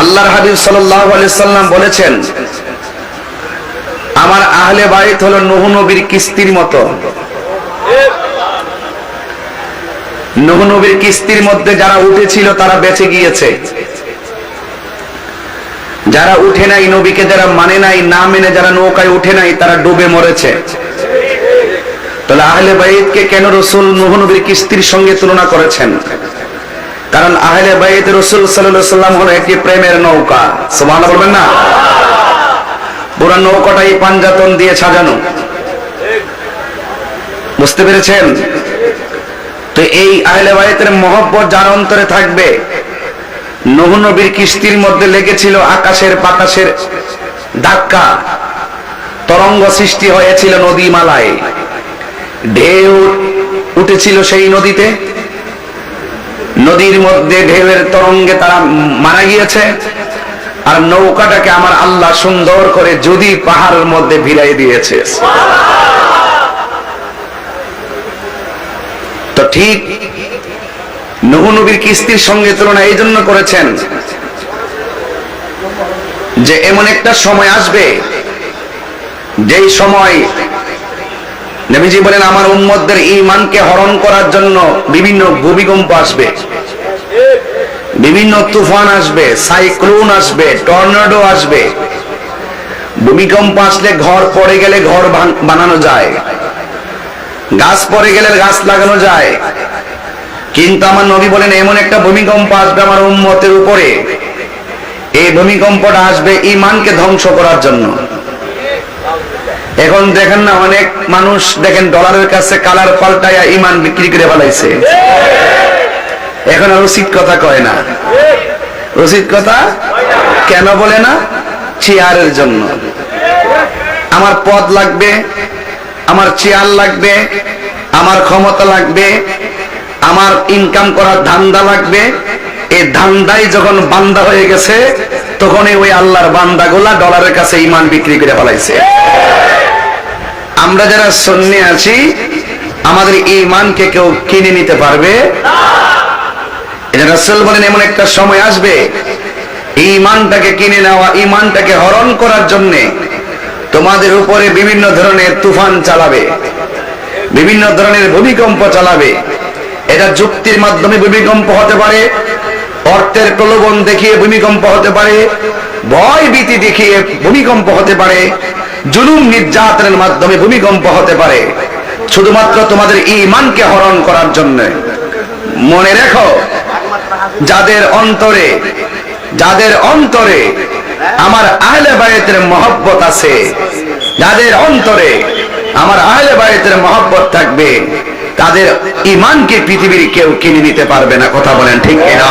আল্লাহর হাবিব সাল্লাম বলেছেন, আমার আহলে বাইত হলো নূহ নবীর কিস্তির মতো। নূহ নবীর কিস্তির মধ্যে যারা উঠেছিল তারা বেঁচে গিয়েছে। যারা উঠে নাই নবীকে যারা মানে নাই, না মেনে যারা নৌকায় উঠে নাই, তারা ডুবে মরেছে। তাহলে আহলে বাইতকে কেন রসুল নূহ নবীর কিস্তির সঙ্গে তুলনা করেছেন? কারণ আহলে বাইত রসুল সাল্লাম হলো একটি প্রেমের নৌকা। সুবহানাল্লাহ বলবেন না? পুরো নৌকাটাই পাঞ্জাতন দিয়ে সাজানো। বুঝতে পেরেছেন? তো এই আহলে বাইতের মহব্বত যার অন্তরে থাকবে নহ নবীর কিস্তির মধ্যে লেগেছিল আকাশের বাতাসের ধাক্কা। তরঙ্গ সৃষ্টি হয়েছিল নদীমালায়। ঢেউ উঠেছিল সেই নদীতে। নদীর মধ্যে ঢেউয়ের তরঙ্গে তারা মারা গিয়েছে। আর নৌকাটাকে আমার আল্লাহ সুন্দর করে যদি পাহাড়ের মধ্যে ভিড়াই দিয়েছে। তো ঠিক নবু নবীর কিস্তির সঙ্গে তুলনা এই জন্য করেছেন যে এমন একটা সময় আসবে, যেই সময় নবীজি বলেন, আমার উম্মতদের ইমানকে হরণ করার জন্য বিভিন্ন ভূমিকম্প আসবে, বিভিন্ন তুফান আসবে, সাইক্লোন আসবে, টর্নেডো আসবে। ভূমিকম্প আসলে ঘর পড়ে গেলে ঘর বানানো যায়, গাছ পড়ে গেলে গাছ লাগানো যায়। কিন্তু আমার নবী বলেন, এমন একটা ভূমিকম্প আসবে আমার উম্মতের উপরে। এই ভূমিকম্পটা আসবে ইমানকে ধ্বংস করার জন্য। এখন দেখেন না, অনেক মানুষ দেখেন ডলারের কাছে কালার পাল্টাইয়া ইমান বিক্রি করে ফেলাইছে। এখন আর উচিত কথা কয় না। উচিত কথা কেন বলে না? চেয়ারের জন্য। আমার পদ লাগবে, আমার চেয়ার লাগবে, আমার ক্ষমতা লাগবে, আমার ইনকাম করার ধান্দা লাগবে। এই ধান্দাই যখন বান্দা হয়ে গেছে, তখনই ওই আল্লাহর বান্দাগুলা ডলারের কাছে ইমান বিক্রি করে ফেলাইছে। আমরা যারা সন্নি আছি, আমাদের ইমানকে কেউ কিনে নিতে পারবে? রাসূল বলেন, এমন একটা সময় আসবে ইমানটাকে কিনে নেওয়া ইমানটাকে হরণ করার জন্য তোমাদের উপরে বিভিন্ন ধরনের তুফান চালাবে, বিভিন্ন ধরনের ভূমিকম্প চালাবে। এটা যুক্তির মাধ্যমে ভূমিকম্প হতে পারে, অর্থের প্রলোভন দেখিয়ে ভূমিকম্প হতে পারে, ভয় ভীতি দেখিয়ে ভূমিকম্প হতে পারে জুলুম নির্যাতনের মাধ্যমে ভূমিকম্প হতে পারে। শুধুমাত্র তোমাদের ইমানকে হরণ করার জন্য। মনে রেখো, যাদের অন্তরে যাদের অন্তরে আমার আহলে বায়তের মহব্বত আছে, যাদের অন্তরে আমার আহলে বায়তের মহব্বত থাকবে, তাদের ইমানকে পৃথিবীর কেউ কিনে নিতে পারবে না, কথা বলেন ঠিক কিনা?